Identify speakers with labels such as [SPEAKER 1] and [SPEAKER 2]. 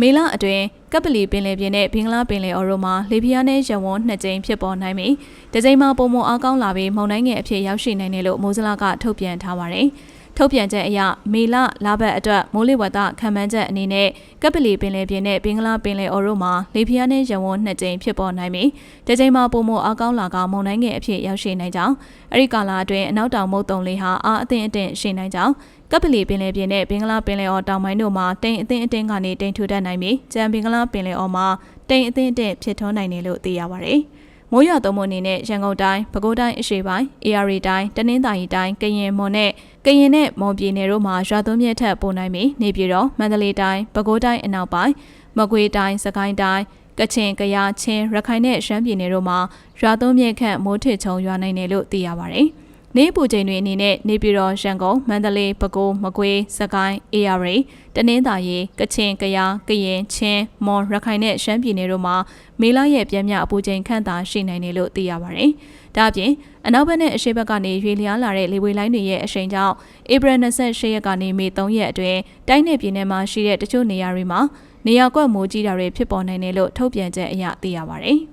[SPEAKER 1] မေလအတွင်းကပ်ပလီပင်လယ်ပြင်နဲ့ဘင်္ဂလားပင်လယ်အော်တို့မှာလေပြင်းနဲ့ရဝန်းနှစ်ကြိမ်ဖြစ်ပေါ်နိုင်ပြီးဒီကြိမ်မှာပုံမအားကောင်းလာပြီးမုန်တိုင်းငယ်အဖြစ်ရောက်ရှိနိုင်တယ်လို့မိုးစလာကထုတ်ပြန်ထားပါတယ်။ ထုတ်ပြန်ချက်အရမေလလဘတ်အတွက်မိုးလေဝသခံမှန်းချက်အနေနဲ့ကပ်ပလီပင်လယ်ပြင်နဲ့ဘင်္ဂလားပင်လယ်အော်တို့မှာလေပြင်းနဲ့ရဝန်းနှစ်ကြိမ်ဖြစ်ပေါ်နိုင်ပြီးဒီကြိမ်မှာပုံမအားကောင်းလာကမုန်တိုင်းငယ်အဖြစ်ရောက်ရှိနိုင်ကြောင်းအဲဒီကာလအတွင်းအနောက်တောင်မုတ်တုံလေးဟာအားအသင့်အတင့်ရှိနိုင်ကြောင်းကပ်ပလီပင်လယ်ပြင်နဲ့ဘင်္ဂလားပင်လယ်အော်တောင်ပိုင်းတို့မှာတိမ်အသင်းအတင်းကနေတိမ်ထူတတ်နိုင်ပြီးကြံဘင်္ဂလားပင်လယ်အော်မှာတိမ်အသင်းအတင်းဖြစ်ထွန်းနိုင်တယ်လို့သိရပါတယ်။ မိုးရွာသွန်းမှုအနေနဲ့ရန်ကုန်တိုင်း၊ပဲခူးတိုင်းအရှေ့ပိုင်း၊ AR တိုင်း၊တနင်္သာရီတိုင်း၊ကရင်မွန်နဲ့ကရင်နဲ့မွန်ပြည်နယ်တို့မှာရွာသွန်းမြက်ထက်ပိုနိုင်ပြီးနေပြည်တော်၊မန္တလေးတိုင်း၊ပဲခူးတိုင်းအနောက်ပိုင်း၊မကွေးတိုင်း၊စကိုင်းတိုင်းကချင်၊ကယား၊ချင်း၊ရခိုင်နဲ့ရှမ်းပြည်နယ်တို့မှာရွာသွန်းမြက်ခန့်မိုးထစ်ချုံရွာနိုင်တယ်လို့သိရပါတယ်။ နေပူချိန်တွေအနေနဲ့နေပြည်တော်ရန်ကုန်မန္တလေးပဲခူးမကွေးစကိုင်းအေရီတနင်္သာရီကချင်ကယားကရင်ချင်းမွန်ရခိုင်နဲ့ရှမ်းပြည်နယ်တို့မှာမေလရဲ့ပြင်းပြအပူချိန်ခန့်သာရှိနိုင်တယ်လို့သိရပါတယ်။ဒါ့အပြင်အနောက်ဘက်နဲ့အရှေ့ဘက်ကနေရွေလျားလာတဲ့လေဝေလိုင်းတွေရဲ့အရှိန်ကြောင့်ဧပြီ28ရက်ကနေမေ3ရက်အတွင်းတိုင်းနယ်ပြည်နယ်မှာရှိတဲ့တချို့နေရာတွေမှာနေရာကွက်မိုးကြီးတာတွေဖြစ်ပေါ်နိုင်တယ်လို့ထုတ်ပြန်ချက်အရသိရပါတယ်။